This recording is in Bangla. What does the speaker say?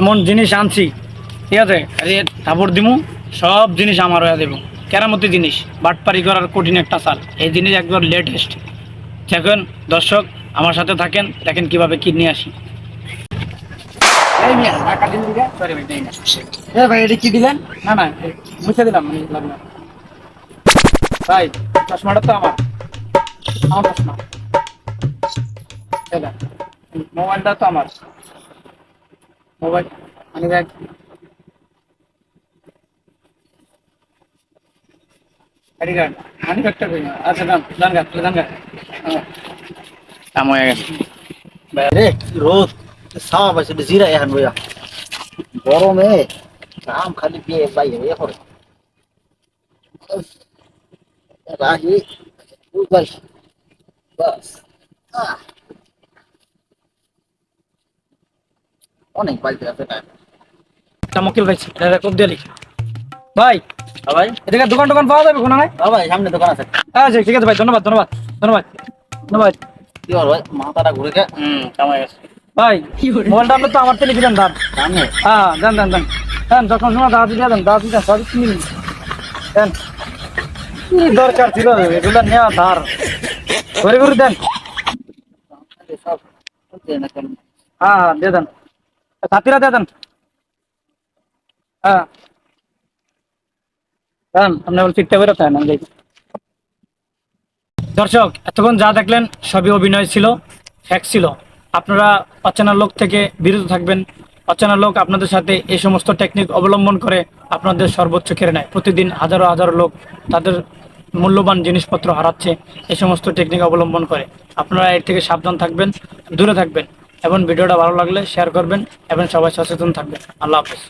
এমন জিনিস আনছি ঠিক আছে? কাপড় দিমু সব জিনিস আমার হয়ে দেবো কেরামতি জিনিস বাটপারি করার কঠিন একটা সাল। এই জিনিস একবার লেটেস্ট দেখেন দর্শক আমার সাথে থাকেন দেখেন কীভাবে কি নিয়ে আসি ভাই, এটা কি দিলেন? না না মুছে দিলাম ভাই চশমাটা তো আমার। আমার চশমা। মোবাইলটা তো আমার। মোবাইল মানে দেখ আইডি কার্ড মানি ব্যাগটা কই না আচ্ছা দাম দান গা দান গা কাম হয়ে গেছে রে কি রোদ সাওয়া পাইছে জিরা এখন বইয়া গরমে কাম খালি দিয়ে বাই হয়ে করে রাহি উগাল বাস আহ। অনেক বাড়িতে আছে চমকিল ভাই এটা খুব দিয়ে লিখি ভাই ভাই। এদিকে দোকান টোকান পাওয়া যাবে কোনো নাই? ভাই সামনে দোকান আছে। আচ্ছা ঠিক আছে ভাই ধন্যবাদ ধন্যবাদ ধন্যবাদ ধন্যবাদ। কি হল ভাই মাথাটা ঘুরে গে হুম কামাই গেছে ভাই মোবাইলটা আপনি তো আমার থেকে দিলেন দাম সামনে? হ্যাঁ দেন দেন দেন। দেন যখন সময় দাদা দিয়ে দেন দাদা দিয়ে সবই কিনে নিন। দেন। কি দরকার ছিল? এগুলো নেওয়া ধার। ঘুরে ঘুরে দেন। হ্যাঁ হ্যাঁ দিয়ে দেন। সাথীরা দেন। হ্যাঁ। দর্শক, এতক্ষণ যা দেখলেন, সবই অভিনয় ছিল ফ্যাক ছিল। আপনারা অচেনা লোক থেকে বিরত থাকবেন। অচেনা লোক আপনাদের সাথে এই সমস্ত টেকনিক অবলম্বন করে আপনাদের সর্বোচ্চ কেড়ে নেয়। প্রতিদিন হাজারো হাজারো লোক তাদের মূল্যবান জিনিসপত্র হারাচ্ছে, এই সমস্ত টেকনিক অবলম্বন করে। আপনারা এর থেকে সাবধান থাকবেন, দূরে থাকবেন। এবং ভিডিওটা ভালো লাগলে শেয়ার করবেন এবং সবাই সচেতন থাকবেন। আল্লাহ হাফেজ।